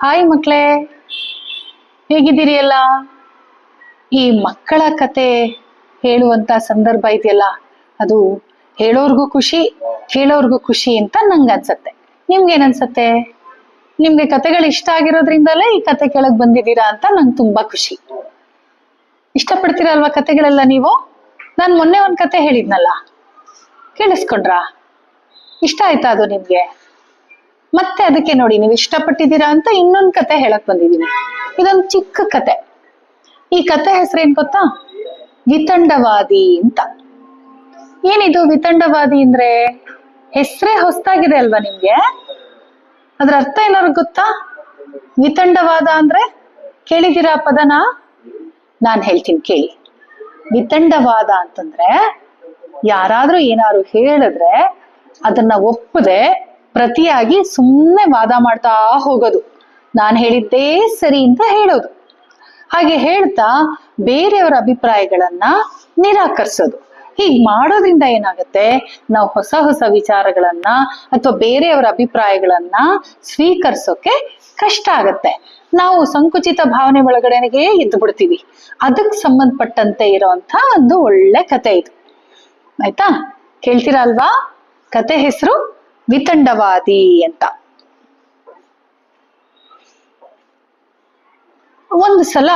Hi ಮಕ್ಕಳೇ ಹೇಗಿದ್ದೀರಿ ಎಲ್ಲ ಈ ಮಕ್ಕಳ ಕತೆ ಹೇಳುವಂತ ಸಂದರ್ಭ ಇದೆಯಲ್ಲ, ಅದು ಹೇಳೋರ್ಗೂ ಖುಷಿ ಕೇಳೋರ್ಗೂ ಖುಷಿ ಅಂತ ನಂಗೆ ಅನ್ಸತ್ತೆ. ನಿಮ್ಗೇನ್ ಅನ್ಸತ್ತೆ ನಿಮ್ಗೆ ಕತೆಗಳು ಇಷ್ಟ ಆಗಿರೋದ್ರಿಂದಲೇ ಈ ಕತೆ ಕೇಳಕ್ ಬಂದಿದ್ದೀರಾ ಅಂತ ನಂಗೆ ತುಂಬಾ ಖುಷಿ. ಇಷ್ಟಪಡ್ತೀರಲ್ವಾ ಕತೆಗಳೆಲ್ಲ ನೀವು? ನಾನು ಮೊನ್ನೆ ಒಂದ್ ಕತೆ ಹೇಳಿದ್ನಲ್ಲ. ಕೇಳಿಸ್ಕೊಂಡ್ರಾ? ಇಷ್ಟ ಆಯ್ತಾ ಅದು ನಿಮ್ಗೆ? ಮತ್ತೆ ಅದಕ್ಕೆ ನೋಡಿ, ನೀವು ಇಷ್ಟಪಟ್ಟಿದ್ದೀರಾ ಅಂತ ಇನ್ನೊಂದ್ ಕತೆ ಹೇಳಕ್ ಬಂದಿದ್ದೀನಿ. ಇದೊಂದು ಚಿಕ್ಕ ಕತೆ. ಈ ಕತೆ ಹೆಸರೇನ್ ಗೊತ್ತಾ? ವಿತಂಡವಾದಿ ಅಂತ. ಏನಿದು ವಿತಂಡವಾದಿ ಅಂದ್ರೆ? ಹೆಸರೇ ಹೊಸ್ತಾಗಿದೆ ಅಲ್ವಾ ನಿಮ್ಗೆ? ಅದ್ರ ಅರ್ಥ ಏನಾದ್ರು ಗೊತ್ತಾ? ವಿತಂಡವಾದ ಅಂದ್ರೆ? ಕೇಳಿದಿರಾ ಪದನ? ನಾನ್ ಹೇಳ್ತೀನಿ ಕೇಳಿ. ವಿತಂಡವಾದ ಅಂತಂದ್ರೆ, ಯಾರಾದ್ರೂ ಏನಾದ್ರು ಹೇಳಿದ್ರೆ, ಅದನ್ನ ಒಪ್ಪದೆ ಪ್ರತಿಯಾಗಿ ಸುಮ್ಮನೆ ವಾದ ಮಾಡ್ತಾ ಹೋಗೋದು. ನಾನು ಹೇಳಿದ್ದೇ ಸರಿ ಅಂತ ಹೇಳೋದು. ಹಾಗೆ ಹೇಳ್ತಾ ಬೇರೆಯವರ ಅಭಿಪ್ರಾಯಗಳನ್ನ ನಿರಾಕರಿಸೋದು. ಹೀಗ್ ಮಾಡೋದ್ರಿಂದ ಏನಾಗುತ್ತೆ? ನಾವು ಹೊಸ ಹೊಸ ವಿಚಾರಗಳನ್ನ ಅಥವಾ ಬೇರೆಯವರ ಅಭಿಪ್ರಾಯಗಳನ್ನ ಸ್ವೀಕರಿಸೋಕೆ ಕಷ್ಟ ಆಗತ್ತೆ. ನಾವು ಸಂಕುಚಿತ ಭಾವನೆ ಒಳಗಡೆಗೆ ಎದ್ದು ಬಿಡ್ತೀವಿ. ಅದಕ್ಕೆ ಸಂಬಂಧಪಟ್ಟಂತೆ ಇರೋಂಥ ಒಂದು ಒಳ್ಳೆ ಕತೆ ಇದು. ಆಯ್ತಾ? ಕೇಳ್ತೀರಾ ಅಲ್ವಾ? ಕತೆ ಹೆಸರು ವಿತಂಡವಾದಿ ಅಂತ. ಒಂದು ಸಲ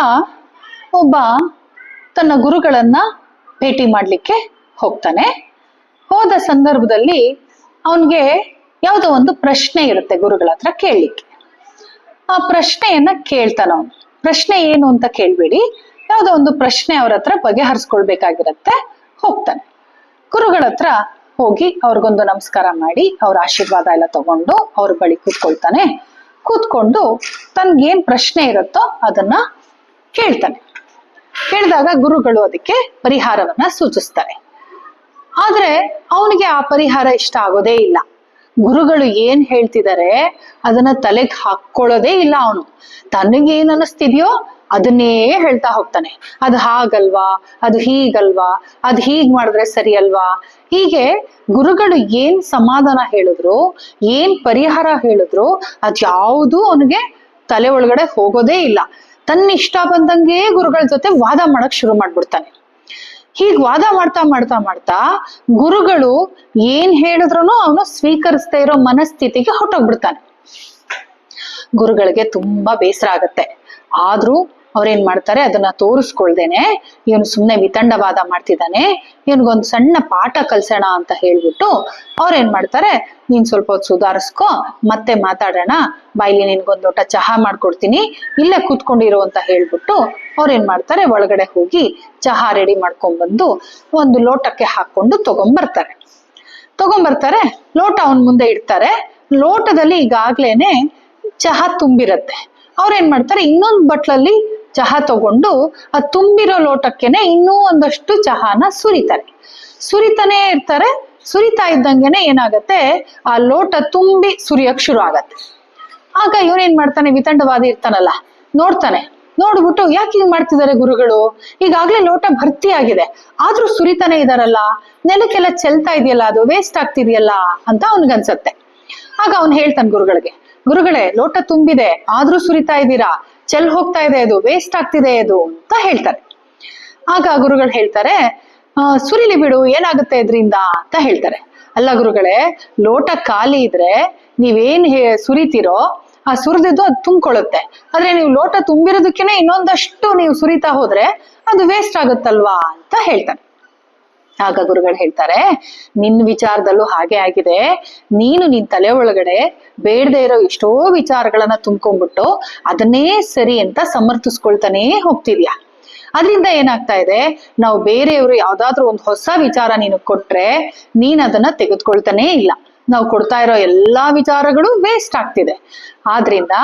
ಒಬ್ಬ ತನ್ನ ಗುರುಗಳನ್ನ ಭೇಟಿ ಮಾಡ್ಲಿಕ್ಕೆ ಹೋಗ್ತಾನೆ. ಹೋದ ಸಂದರ್ಭದಲ್ಲಿ ಅವನ್ಗೆ ಯಾವುದೋ ಒಂದು ಪ್ರಶ್ನೆ ಇರುತ್ತೆ ಗುರುಗಳ ಹತ್ರ ಕೇಳಲಿಕ್ಕೆ. ಆ ಪ್ರಶ್ನೆಯನ್ನ ಕೇಳ್ತಾನ ಅವನು. ಪ್ರಶ್ನೆ ಏನು ಅಂತ ಕೇಳ್ಬೇಡಿ. ಯಾವುದೋ ಒಂದು ಪ್ರಶ್ನೆ ಅವ್ರ ಹತ್ರ ಬಗೆಹರಿಸ್ಕೊಳ್ಬೇಕಾಗಿರತ್ತೆ. ಹೋಗ್ತಾನೆ. ಗುರುಗಳ ಹತ್ರ ಹೋಗಿ ಅವ್ರಿಗೊಂದು ನಮಸ್ಕಾರ ಮಾಡಿ, ಅವ್ರ ಆಶೀರ್ವಾದ ಎಲ್ಲ ತಗೊಂಡು ಅವ್ರ ಬಳಿ ಕೂತ್ಕೊಳ್ತಾನೆ. ಕೂತ್ಕೊಂಡು ತನ್ಗೇನ್ ಪ್ರಶ್ನೆ ಇರುತ್ತೋ ಅದನ್ನ ಕೇಳ್ತಾನೆ. ಕೇಳಿದಾಗ ಗುರುಗಳು ಅದಕ್ಕೆ ಪರಿಹಾರವನ್ನ ಸೂಚಿಸ್ತಾರೆ. ಆದ್ರೆ ಅವನಿಗೆ ಆ ಪರಿಹಾರ ಇಷ್ಟ ಆಗೋದೇ ಇಲ್ಲ. ಗುರುಗಳು ಏನ್ ಹೇಳ್ತಿದ್ದಾರೆ ಅದನ್ನ ತಲೆಗೆ ಹಾಕೊಳ್ಳೋದೇ ಇಲ್ಲ ಅವನು. ತನಗೇನ್ ಅನಿಸ್ತಿದ್ಯೋ ಅದನ್ನೇ ಹೇಳ್ತಾ ಹೋಗ್ತಾನೆ. ಅದು ಹಾಗಲ್ವಾ, ಅದು ಹೀಗಲ್ವಾ, ಅದು ಹೀಗ್ ಮಾಡಿದ್ರೆ ಸರಿ ಅಲ್ವಾ? ಹೀಗೆ ಗುರುಗಳು ಏನ್ ಸಮಾಧಾನ ಹೇಳಿದ್ರು, ಏನ್ ಪರಿಹಾರ ಹೇಳಿದ್ರು ಅದ್ಯಾವುದೂ ಅವನಿಗೆ ತಲೆ ಒಳಗಡೆ ಹೋಗೋದೇ ಇಲ್ಲ. ತನ್ನ ಇಷ್ಟ ಬಂದಂಗೆ ಗುರುಗಳ ಜೊತೆ ವಾದ ಮಾಡಕ್ ಶುರು ಮಾಡ್ಬಿಡ್ತಾನೆ. ಹೀಗ್ ವಾದ ಮಾಡ್ತಾ ಮಾಡ್ತಾ ಮಾಡ್ತಾ ಗುರುಗಳು ಏನ್ ಹೇಳಿದ್ರು ಅವನು ಸ್ವೀಕರಿಸ್ತಾ ಇರೋ ಮನಸ್ಥಿತಿಗೆ ಹೊಟ್ಟೋಗ್ಬಿಡ್ತಾನೆ ಗುರುಗಳಿಗೆ ತುಂಬಾ ಬೇಸರ ಆಗತ್ತೆ. ಆದ್ರೂ ಅವ್ರೇನ್ ಮಾಡ್ತಾರೆ? ಅದನ್ನ ತೋರಿಸ್ಕೊಳ್ದೇನೆ. ಇವನು ಸುಮ್ನೆ ವಿತಂಡವಾದ ಮಾಡ್ತಿದ್ದಾನೆ. ಇವನ್ಗೊಂದ್ ಸಣ್ಣ ಪಾಠ ಕಲ್ಸೋಣ ಅಂತ ಹೇಳ್ಬಿಟ್ಟು ಅವ್ರೇನ್ ಮಾಡ್ತಾರೆ? ನೀನ್ ಸ್ವಲ್ಪ ಹೊತ್ತು ಸುಧಾರಿಸ್ಕೊ, ಮತ್ತೆ ಮಾತಾಡೋಣ. ಬಾಯ್ಲಿ ನಿನ್ಗೊಂದ್ ಲೋಟ ಚಹಾ ಮಾಡ್ಕೊಡ್ತೀನಿ. ಇಲ್ಲೇ ಕೂತ್ಕೊಂಡಿರು ಅಂತ ಹೇಳ್ಬಿಟ್ಟು ಅವ್ರೇನ್ ಮಾಡ್ತಾರೆ? ಒಳಗಡೆ ಹೋಗಿ ಚಹಾ ರೆಡಿ ಮಾಡ್ಕೊಂಡ್ಬಂದು ಒಂದು ಲೋಟಕ್ಕೆ ಹಾಕೊಂಡು ತಗೊಂಡ್ಬರ್ತಾರೆ ತಗೊಂಬರ್ತಾರೆ, ಲೋಟ ಅವನ್ ಮುಂದೆ ಇಡ್ತಾರೆ. ಲೋಟದಲ್ಲಿ ಈಗಾಗ್ಲೇನೆ ಚಹಾ ತುಂಬಿರತ್ತೆ. ಅವ್ರೇನ್ ಮಾಡ್ತಾರೆ? ಇನ್ನೊಂದ್ ಬಟ್ಲಲ್ಲಿ ಚಹಾ ತಗೊಂಡು ಆ ತುಂಬಿರೋ ಲೋಟಕ್ಕೆನೆ ಇನ್ನೂ ಒಂದಷ್ಟು ಚಹಾನ ಸುರಿತಾರೆ. ಸುರಿತಾನೆ ಇರ್ತಾರೆ, ಸುರಿತಾ ಇದ್ದಂಗೆನೆ ಏನಾಗತ್ತೆ, ಆ ಲೋಟ ತುಂಬಿ ಸುರಿಯಕ್ ಶುರು ಆಗತ್ತೆ. ಆಗ ಇವನೇನ್ ಮಾಡ್ತಾನೆ, ವಿತಂಡವಾದಿ ಇರ್ತಾನಲ್ಲ, ನೋಡ್ತಾನೆ. ನೋಡ್ಬಿಟ್ಟು ಯಾಕೆ ಹಿಂಗ್ ಮಾಡ್ತಿದ್ದಾರೆ ಗುರುಗಳು? ಈಗಾಗ್ಲೇ ಲೋಟ ಭರ್ತಿ ಆಗಿದೆ. ಆದ್ರೂ ಸುರಿತಾನೆ ಇದಾರಲ್ಲ, ನೆಲಕ್ಕೆಲ್ಲ ಚೆಲ್ತಾ ಇದೆಯಲ್ಲ, ಅದು ವೇಸ್ಟ್ ಆಗ್ತಿದೆಯಲ್ಲ ಅಂತ ಅವನ್ಗನ್ಸತ್ತೆ. ಆಗ ಅವ್ನು ಹೇಳ್ತಾನೆ ಗುರುಗಳಿಗೆ, ಗುರುಗಳೇ, ಲೋಟ ತುಂಬಿದೆ, ಆದ್ರೂ ಸುರಿತಾ ಇದ್ದೀರಾ? ಚೆಲ್ ಹೋಗ್ತಾ ಇದೆ ಅದು ವೇಸ್ಟ್ ಆಗ್ತಿದೆ ಅದು ಅಂತ ಹೇಳ್ತಾರೆ. ಆಗ ಗುರುಗಳು ಹೇಳ್ತಾರೆ ಸುರಿಲಿ ಬಿಡು, ಏನಾಗುತ್ತೆ ಇದರಿಂದ? ಅಂತ ಹೇಳ್ತಾರೆ. ಅಲ್ಲ ಗುರುಗಳೇ, ಲೋಟ ಖಾಲಿ ಇದ್ರೆ ನೀವೇನ್ ಸುರಿತೀರೋ, ಆ ಸುರಿದಿದ್ದು ಅದು ತುಂಬಿಕೊಳ್ಳುತ್ತೆ. ಆದ್ರೆ ನೀವು ಲೋಟ ತುಂಬಿರೋದಕ್ಕೆ ಇನ್ನೊಂದಷ್ಟು ನೀವು ಸುರಿತಾ ಹೋದ್ರೆ ಅದು ವೇಸ್ಟ್ ಆಗುತ್ತಲ್ವಾ ಅಂತ ಹೇಳ್ತಾರೆ. ಆಗ ಗುರುಗಳು ಹೇಳ್ತಾರೆ, ನಿನ್ ವಿಚಾರದಲ್ಲೂ ಹಾಗೆ ಆಗಿದೆ. ನೀನು ನಿನ್ ತಲೆ ಒಳಗಡೆ ಬೇಡದೆ ಇರೋ ಎಷ್ಟೋ ವಿಚಾರಗಳನ್ನ ತುಂಬ್ಕೊಂಡ್ಬಿಟ್ಟು ಅದನ್ನೇ ಸರಿ ಅಂತ ಸಮರ್ಥಿಸ್ಕೊಳ್ತಾನೇ ಹೋಗ್ತಿದ್ಯಾ? ಅದರಿಂದ ಏನಾಗ್ತಾ ಇದೆ? ನಾವು ಬೇರೆಯವರು ಯಾವ್ದಾದ್ರು ಒಂದು ಹೊಸ ವಿಚಾರ ನೀನು ಕೊಟ್ರೆ ನೀನ್ ಅದನ್ನ ತೆಗೆದುಕೊಳ್ತಾನೇ ಇಲ್ಲ. ನಾವು ಕೊಡ್ತಾ ಇರೋ ಎಲ್ಲಾ ವಿಚಾರಗಳು ವೇಸ್ಟ್ ಆಗ್ತಿದೆ. ಆದ್ರಿಂದ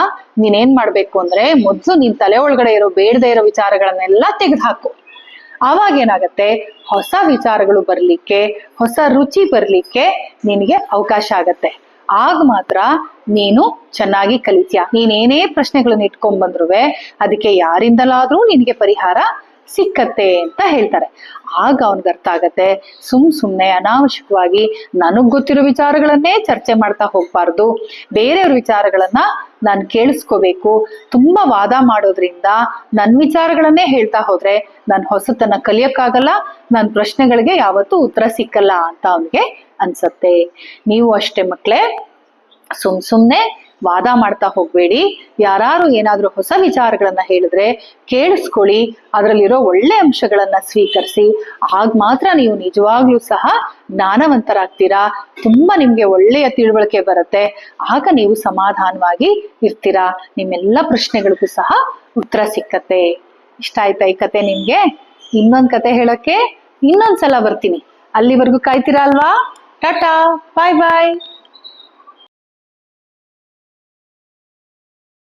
ನೀನೇನ್ ಮಾಡ್ಬೇಕು ಅಂದ್ರೆ ಮೊದ್ಲು ನಿನ್ ತಲೆ ಒಳಗಡೆ ಇರೋ ಬೇಡದೆ ಇರೋ ವಿಚಾರಗಳನ್ನೆಲ್ಲ ತೆಗೆದುಹಾಕು. ಆವಾಗ ಏನಾಗತ್ತೆ? ಹೊಸ ವಿಚಾರಗಳು ಬರ್ಲಿಕ್ಕೆ, ಹೊಸ ರುಚಿ ಬರ್ಲಿಕ್ಕೆ ನಿನಗೆ ಅವಕಾಶ ಆಗತ್ತೆ. ಆಗ ಮಾತ್ರ ನೀನು ಚೆನ್ನಾಗಿ ಕಲಿತೀಯ. ನೀನೇನೇ ಪ್ರಶ್ನೆಗಳನ್ನ ಇಟ್ಕೊಂಡ್ ಬಂದ್ರುವೆ, ಅದಕ್ಕೆ ಯಾರಿಂದಲಾದ್ರೂ ನಿನಗೆ ಪರಿಹಾರ ಸಿಕ್ಕತ್ತೆ ಅಂತ ಹೇಳ್ತಾರೆ. ಆಗ ಅವನಿಗೆ ಅರ್ಥ ಆಗತ್ತೆ, ಸುಮ್ ಸುಮ್ನೆ ಅನಾವಶ್ಯಕವಾಗಿ ನನಗ್ ಗೊತ್ತಿರೋ ವಿಚಾರಗಳನ್ನೇ ಚರ್ಚೆ ಮಾಡ್ತಾ ಹೋಗ್ಬಾರ್ದು. ಬೇರೆಯವ್ರ ವಿಚಾರಗಳನ್ನ ನಾನು ಕೇಳಿಸ್ಕೋಬೇಕು. ತುಂಬಾ ವಾದ ಮಾಡೋದ್ರಿಂದ ನನ್ನ ವಿಚಾರಗಳನ್ನೇ ಹೇಳ್ತಾ ಹೋದ್ರೆ ನಾನು ಹೊಸತನ್ನ ಕಲಿಯಕ್ಕಾಗಲ್ಲ ನನ್ನ ಪ್ರಶ್ನೆಗಳಿಗೆ ಯಾವತ್ತೂ ಉತ್ತರ ಸಿಕ್ಕಲ್ಲ ಅಂತ ಅವನಿಗೆ ಅನ್ಸತ್ತೆ. ನೀವು ಅಷ್ಟೇ ಮಕ್ಕಳೇ ಸುಮ್ ಸುಮ್ನೆ ವಾದ ಮಾಡ್ತಾ ಹೋಗ್ಬೇಡಿ. ಯಾರು ಏನಾದ್ರೂ ಹೊಸ ವಿಚಾರಗಳನ್ನ ಹೇಳಿದ್ರೆ ಕೇಳಿಸ್ಕೊಳ್ಳಿ. ಅದರಲ್ಲಿರೋ ಒಳ್ಳೆ ಅಂಶಗಳನ್ನ ಸ್ವೀಕರಿಸಿ. ಆಗ ಮಾತ್ರ ನೀವು ನಿಜವಾಗ್ಲೂ ಸಹ ಜ್ಞಾನವಂತರಾಗ್ತೀರಾ? ತುಂಬಾ ನಿಮ್ಗೆ ಒಳ್ಳೆಯ ತಿಳುವಳಿಕೆ ಬರುತ್ತೆ. ಆಗ ನೀವು ಸಮಾಧಾನವಾಗಿ ಇರ್ತೀರಾ? ನಿಮ್ಮೆಲ್ಲ ಪ್ರಶ್ನೆಗಳಿಗೂ ಸಹ ಉತ್ತರ ಸಿಕ್ಕತ್ತೆ. ಇಷ್ಟ ಆಯ್ತಾ ಈ ಕತೆ ನಿಮ್ಗೆ? ಇನ್ನೊಂದ್ ಕತೆ ಹೇಳಕ್ಕೆ ಇನ್ನೊಂದ್ಸಲ ಬರ್ತೀನಿ. ಅಲ್ಲಿವರೆಗೂ ಕಾಯ್ತೀರಾ ಅಲ್ವಾ? ಟಾಟಾ, ಬಾಯ್ ಬಾಯ್.